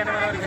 ಏನೋ ಅವರಿಗೆ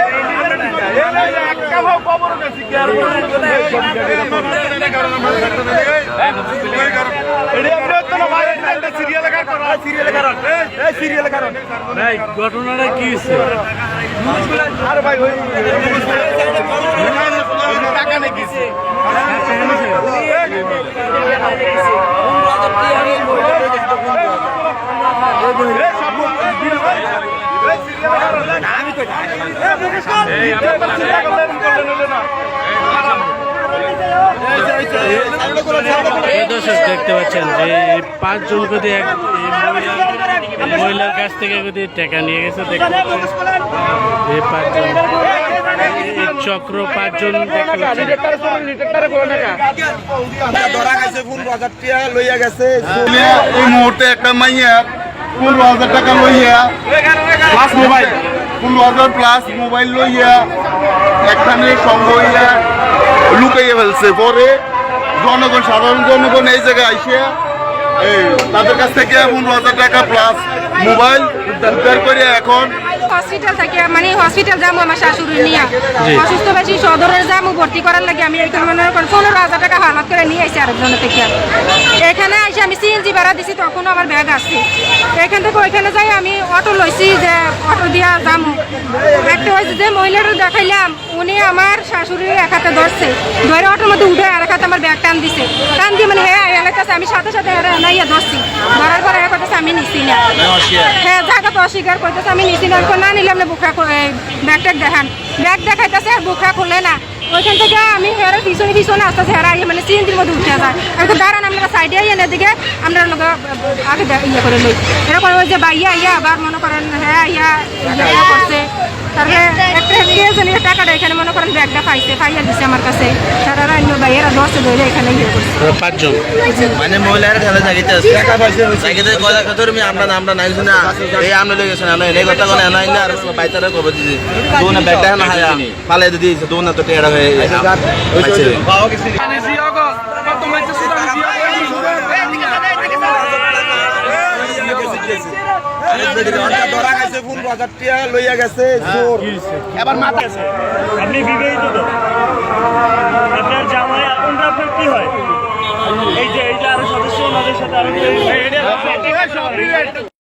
ঘটনাটা কি হয়েছে প্রিয় দর্শক দেখতে পাচ্ছেন যে এই পাঁচজন যদি এক মহিলার কাছ থেকে যদি টাকা নিয়ে গেছে দেখতে পাচ্ছেন এই পাঁচজন এই চক্র পাঁচজন দেখতে পাচ্ছেন। ধরা গেছে ফুল বাজার লইয়া গেছে এই মুহূর্তে একটা মাইয়া পনেরো হাজার টাকা লইয়া মোবাইল পনেরো হাজার প্লাস মোবাইল লইয়া একখানে সঙ্গ হইয়া লুকাইয়া ফেলছে। পরে জনগণ সাধারণ জনগণ এই জায়গায় আইসে এই তাদের কাছ থেকে পনেরো হাজার টাকা প্লাস মোবাইল উদ্ধার করে এখন হসপিটাল থেকে মানে হসপিটাল যাব আমার শাশুড়ি নিয়ে। অসুস্থ বেশি সদরের যাব ভর্তি করার লাগে আমি মনে করেন পনেরো হাজার টাকা হালাত করে নিয়ে আসি আরেকজনের থেকে। সিএনজি ভাড়া দিছি তখনও আমার ব্যাগ আছে। এখান থেকে ওইখানে যাই আমি অটো লইছি যে অটো দিয়া যাব একটা হয়েছে যে মহিলাটা দেখাইলাম উনি আমার শাশুড়ির এক হাতে ধরছে। ধরে অটোর মধ্যে উঠে আর এক হাতে আমার ব্যাগ টান দিছে। টান দিয়ে মানে হ্যাঁ এলাকাছে আমি সাথে সাথে হ্যাঁ নাইয়া ধরছি। ধরার পরে এক কথা আমি নিছি না। হ্যাঁ জায়গা তো অস্বীকার করতেছে আমি নিছি না। না নিলে আপনি বুকরা ব্যাগ ট্যাগ দেখান। ব্যাগ দেখাইতেছে আর বুকরা খুললে না। ওইখান থেকে আমি হেরা পিছনে পিছনে আসতেছে হেরা ইয়ে মানে সিএনজির মধ্যে উঠে যায় আমি তো দাঁড়ান আপনারা সাইডে আইয়েন এদিকে আমরা লোক আগে দে- ইয়ে করে লই এরকম ওই যে বাইয়া ইয়া আবার মনে করেন হ্যাঁ ইয়া ইয়া ইয়া করছে তারপরে একটা টাকাটা এখানে মনে করেন ব্যাগটা পাইছে পাইয়া দিছে আমার কাছে। তারা অন্য বাইয়েরা দশে ধরে এখানে ইয়ে করছে। পাঁচজন। মানে মহিলারা খেলা জাগিতে আছে। জাগিতে কথা কথা তুমি আমরা না আমরা নাই শুনে এই আমরা লই না এই কথা কোন নাই না আর বাইতারে কব দিছি। দোনা ব্যাগটা না হায়া ফালে দিছি দোনা তো টেরা হয়ে পাইছে। ধরা গেছে ফোন বাজার টিয়া লইয়া গেছে জোর এবার মাথা আপনি বিবাহিত তো আপনার জামাই আপনার আপনার কি হয় এই যে এই যে আরও সদস্য ওনাদের সাথে আরও